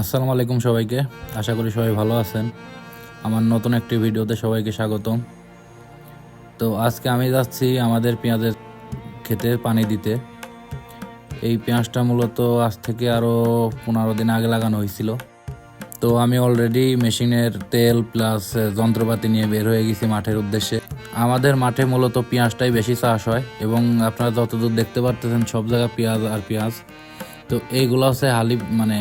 আসসালামু আলাইকুম সবাইকে। আশা করি সবাই ভালো আছেন। আমার নতুন একটি ভিডিওতে সবাইকে স্বাগতম। তো আজকে আমি যাচ্ছি আমাদের পেঁয়াজের খেতে পানি দিতে। এই পেঁয়াজটা মূলত আজ থেকে আরও পনেরো দিন আগে লাগানো হয়েছিল। তো আমি অলরেডি মেশিনের তেল প্লাস যন্ত্রপাতি নিয়ে বের হয়ে গেছি মাঠের উদ্দেশ্যে। আমাদের মাঠে মূলত পেঁয়াজটাই বেশি চাষ হয় এবং আপনারা যতদূর দেখতে পারতেছেন সব জায়গায় পেঁয়াজ আর পেঁয়াজ। তো এইগুলো হচ্ছে হালি মানে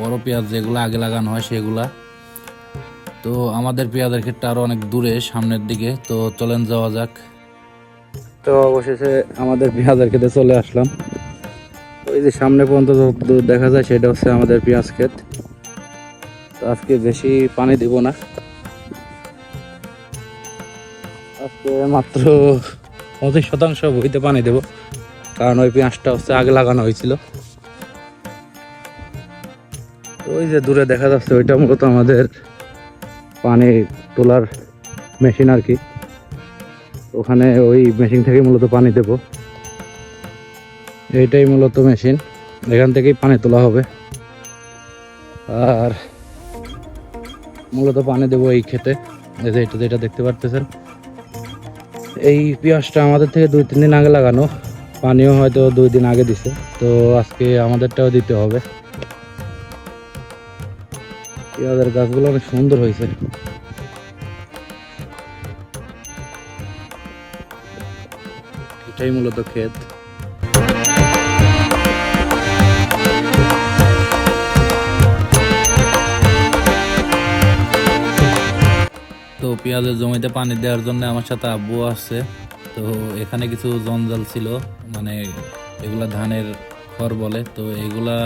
বড় পেঁয়াজ যেগুলো আগে লাগানো হয় সেগুলা। তো আমাদের পেঁয়াজের ক্ষেত্রে আরও অনেক দূরে, সামনের দিকে। তো চলেন যাওয়া যাক। তো অবশেষে আমাদের পেঁয়াজের খেতে চলে আসলাম। ওই যে সামনে পর্যন্ত দেখা যায় সেটা হচ্ছে আমাদের পেঁয়াজ ক্ষেত। তো আজকে বেশি পানি দিব না। আজকে মাত্র পঁচিশ শতাংশ বইতে পানি দেব। কারণ ওই পেঁয়াজটা হচ্ছে আগে লাগানো হয়েছিল। ওই যে দূরে দেখা যাচ্ছে, ওইটা মূলত আমাদের পানি তোলার মেশিন আর কি। ওখানে ওই মেশিন থেকে মূলত পানি দেব। এইটাই মূলত মেশিন। এখান থেকেই পানি তোলা হবে। আর মূলত পানি দেবো এই খেতে এই যে এটা যেটা দেখতে পারতেছেন। এই পেঁয়াজটা আমাদের থেকে দুই, তিন দিন আগে লাগানো। পানিও হয়তো দুই দিন আগে দিছে। তো আজকে আমাদেরটাও দিতে হবে। পেঁয়াজের গাছগুলো অনেক সুন্দর হয়েছে। এটাই মূলত ক্ষেত। তো পেঁয়াজের জমিতে পানি দেওয়ার জন্য আমার সাথে আব্বু আসছে। তো এখানে কিছু জঞ্জাল ছিল মানে এগুলা ধানের খড় বলে। তো এগুলা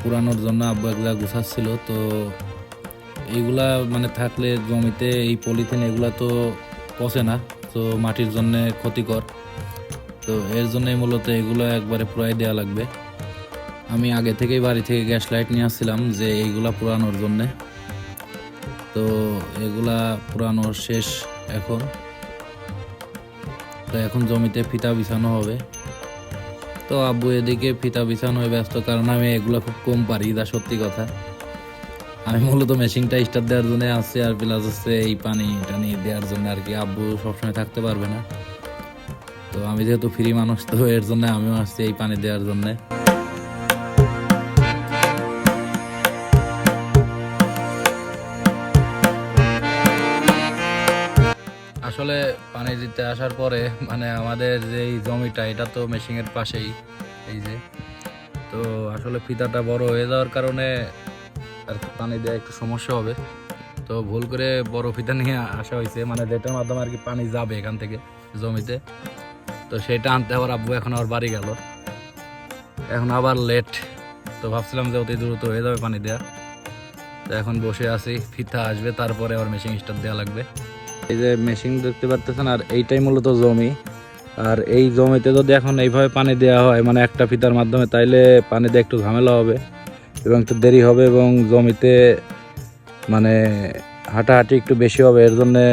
পুরানোর জন্য আব্বু একলা গুছাচ্ছিল, তো এইগুলা মানে থাকলে জমিতে এই পলিথিন এগুলা তো পচে না, তো মাটির জন্য ক্ষতিকর। তো এর জন্যই মূলত এগুলো একবারে পুরাই দেওয়া লাগবে। আমি আগে থেকেই বাড়ি থেকে গ্যাস লাইট নিয়ে আসছিলাম যে এইগুলা পুরানোর জন্যে। তো এগুলা পুরানোর শেষ এখন। তো এখন জমিতে ফিতা বিছানো হবে। তো আব্বু এদিকে ফিতা হয়ে ব্যস্ত, কারণ আমি এগুলো খুব কম পারি যা সত্যি কথা। আমি মূলত মেশিনটা স্টার্ট দেওয়ার জন্য আসছি আর প্লাস হচ্ছে এই পানি টানি দেওয়ার জন্য আর কি আব্বু সবসময় থাকতে পারবে না। তো আমি যেহেতু ফ্রি মানুষ, তো এর জন্য আমিও আসছি এই পানি দেওয়ার জন্যে। আসলে পানি দিতে আসার পরে মানে আমাদের যে এই জমিটা, এটা তো মেশিনের পাশেই, এই যে। তো আসলে ফিতাটা বড় হয়ে যাওয়ার কারণে আর পানি দেওয়া একটু সমস্যা হবে। তো ভুল করে বড় ফিতা নিয়ে আসা হয়েছে মানে যেটার মাধ্যমে আর কি পানি যাবে এখান থেকে জমিতে। তো সেটা আনতে আবার আব্বু এখন আবার বাড়ি গেল। এখন আবার লেট তো ভাবছিলাম যে অতি দ্রুত হয়ে যাবে পানি দেওয়া তো এখন বসে আছি, ফিতা আসবে, তারপরে আবার মেশিন স্টার্ট দেওয়া লাগবে। এই যে মেশিন দেখতে পারতেছেন, আর এইটাই মূলত জমি। আর এই জমিতে যদি এখন এইভাবে পানি দেওয়া হয় মানে একটা ফিতার মাধ্যমে, তাইলে পানি দিয়ে একটু ঝামেলা হবে এবং একটু দেরি হবে এবং জমিতে মানে হাঁটাহাঁটি একটু বেশি হবে, এর জন্যে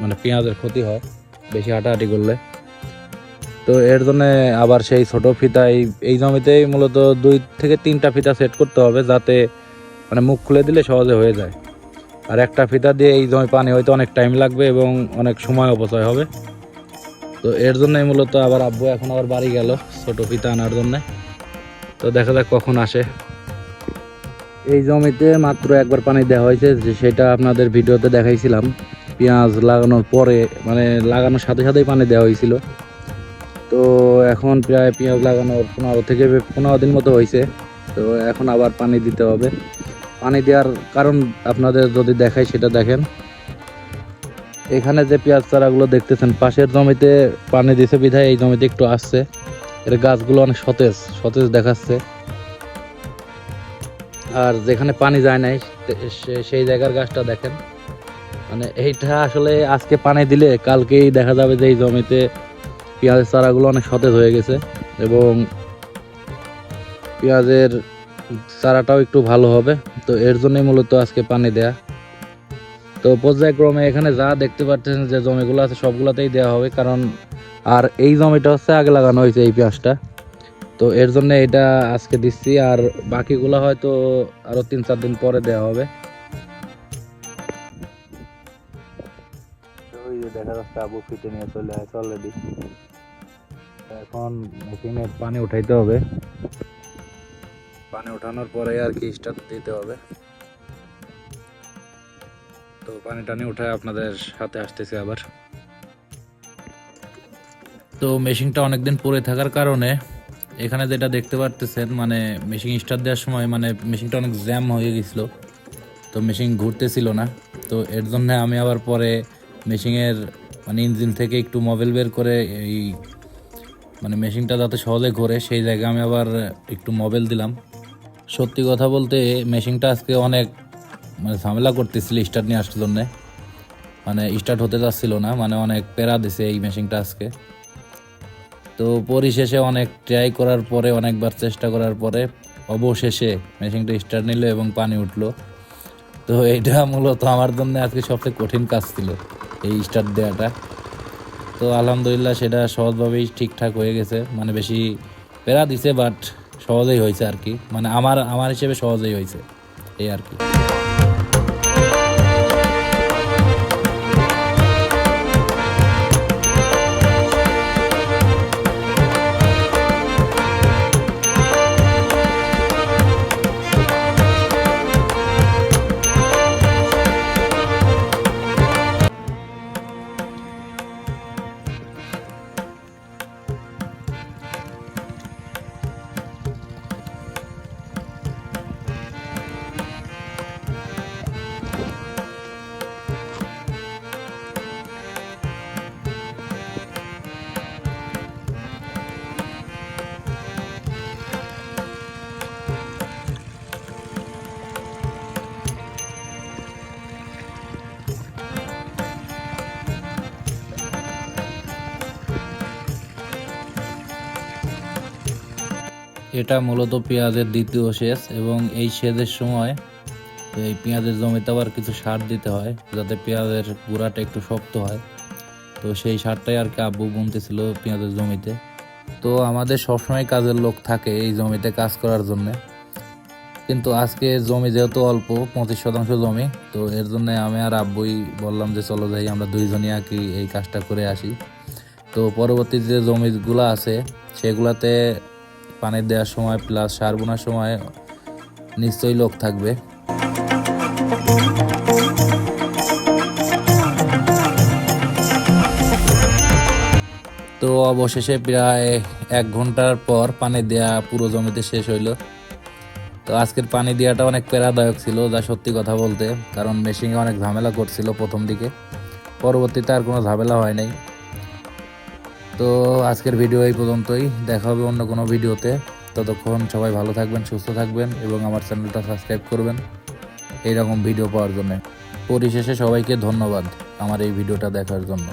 মানে পেঁয়াজের ক্ষতি হয় বেশি হাঁটাহাঁটি করলে। তো এর জন্য আবার সেই ছোট ফিতা, এই জমিতেই মূলত দুই থেকে তিনটা ফিতা সেট করতে হবে, যাতে মানে মুখ খুলে দিলে সহজে হয়ে যায়। আর একটা ফিতা দিয়ে এই জমি পানি হয়তো অনেক টাইম লাগবে এবং অনেক সময় অপচয় হবে। তো এর জন্যই মূলত আবার আব্বু এখন আবার বাড়ি গেল ছোট ফিতা আনার জন্যে। তো দেখা যাক কখন আসে। এই জমিতে মাত্র একবার পানি দেওয়া হয়েছে, যে সেটা আপনাদের ভিডিওতে দেখাইছিলাম। পেঁয়াজ লাগানোর পরে মানে লাগানোর সাথে সাথেই পানি দেওয়া হয়েছিল। তো এখন প্রায় পেঁয়াজ লাগানোর পনেরো থেকে পনেরো দিন মতো হয়েছে। তো এখন আবার পানি দিতে হবে। পানি দেওয়ার কারণ আপনাদের যদি দেখায় সেটা দেখেন। এখানে যে পেঁয়াজ চারাগুলো দেখতেছেন, পাশের জমিতে পানি দিছে বিধায় এই জমিতে একটু আসছে। এর গাছগুলো অনেক সতেজ সতেজ দেখাচ্ছে। আর যেখানে পানি যায় নাই সেই জায়গার গাছটা দেখেন। মানে এইটা আসলে আজকে পানি দিলে কালকেই দেখা যাবে যে এই জমিতে পেঁয়াজের চারাগুলো অনেক সতেজ হয়ে গেছে এবং পেঁয়াজের চারাটাও একটু ভালো হবে। তো এর জন্যই মূলত আজকে পানি দেয়া। তো পর্যায়ক্রমে এখানে যা দেখতে পাচ্ছেন যে জমিগুলো আছে, সবগুলোতেই দেওয়া হবে। কারণ আর এই জমিটা হচ্ছে আগে লাগানো হয়েছে এই পেঁয়াজটা। তো এর জন্য এটা আজকে দিচ্ছি। আর বাকিগুলো হয়তো আরও তিন চার দিন পরে দেওয়া হবে। দেখা যাচ্ছে আবু ফিটে নিয়ে চলে আসছে অলরেডি এখন মেশিনে পানি উঠাইতে হবে। পানি ওঠানোর পরে আর কি স্টার্ট দিতে হবে। তো পানি টানি উঠায় আপনাদের সাথে আসতেছে আবার। তো মেশিনটা অনেকদিন পরে থাকার কারণে এখানে যেটা দেখতে পারতেছেন মানে মেশিন স্টার্ট দেওয়ার সময় মানে মেশিনটা অনেক জ্যাম হয়ে গেছিল, তো মেশিন ঘুরতেছিল না। তো এর জন্য আমি আবার পরে মেশিনের মানে ইঞ্জিন থেকে একটু মোবাইল বের করে এই মানে মেশিনটা যাতে সহজে ঘোরে, সেই জায়গায় আমি আবার একটু মোবাইল দিলাম। সত্যি কথা বলতে মেশিনটা আজকে অনেক মানে ঝামেলা করতেছিল স্টার্ট নিয়ে আসার জন্যে। মানে স্টার্ট হতে যাচ্ছিল না মানে অনেক প্যারা দিছে এই মেশিনটা আজকে। তো পরিশেষে অনেক ট্রাই করার পরে, অনেকবার চেষ্টা করার পরে অবশেষে মেশিনটা স্টার্ট নিল এবং পানি উঠল। তো এটা মূলত আমার জন্য আজকে সবচেয়ে কঠিন কাজ ছিল এই স্টার্ট দেওয়াটা। তো আলহামদুলিল্লাহ সেটা সহজভাবেই ঠিকঠাক হয়ে গেছে মানে বেশি প্যারা দিছে বাট সহজেই হয়েছে আর কি। মানে আমার আমার হিসেবে সহজেই হয়েছে এই আর কি। এটা মূলত পেঁয়াজের দ্বিতীয় সেচ এবং এই সেচের সময় এই পেঁয়াজের জমিতে আবার কিছু সার দিতে হয় যাতে পেঁয়াজের গুঁড়াটা একটু শক্ত হয়। তো সেই সারটাই আর কি আব্বু বুনতেছিল পেঁয়াজের জমিতে। তো আমাদের সবসময় কাজের লোক থাকে এই জমিতে কাজ করার জন্য। কিন্তু আজকে জমি যেহেতু অল্প, পঁচিশ শতাংশ জমি, তো এর জন্য আমি আর আব্বুই বললাম যে চলো যাই আমরা দুইজনই আর কি এই কাজটা করে আসি। তো পরবর্তী যে জমিগুলো আছে, সেগুলাতে পানি দেওয়ার সময় প্লাস সার বোনার সময় নিশ্চয়ই লোক থাকবে। তো অবশেষে প্রায় এক ঘণ্টার পর পানি দেওয়া পুরো জমিতে শেষ হইল। তো আজকের পানি দেওয়াটা অনেক প্যারাদায়ক ছিল, যা সত্যি কথা বলতে, কারণ মেশিনে অনেক ঝামেলা করছিল প্রথম দিকে। পরবর্তীতে আর কোনো ঝামেলা হয় নাই। তো আজকের ভিডিও এই পর্যন্তই। দেখা হবে অন্য কোনো ভিডিওতে ততক্ষণ সবাই ভালো থাকবেন, সুস্থ থাকবেন এবং আমার চ্যানেলটা সাবস্ক্রাইব করবেন এইরকম ভিডিও পাওয়ার জন্য। পরিশেষে সবাইকে ধন্যবাদ আমার এই ভিডিওটা দেখার জন্য।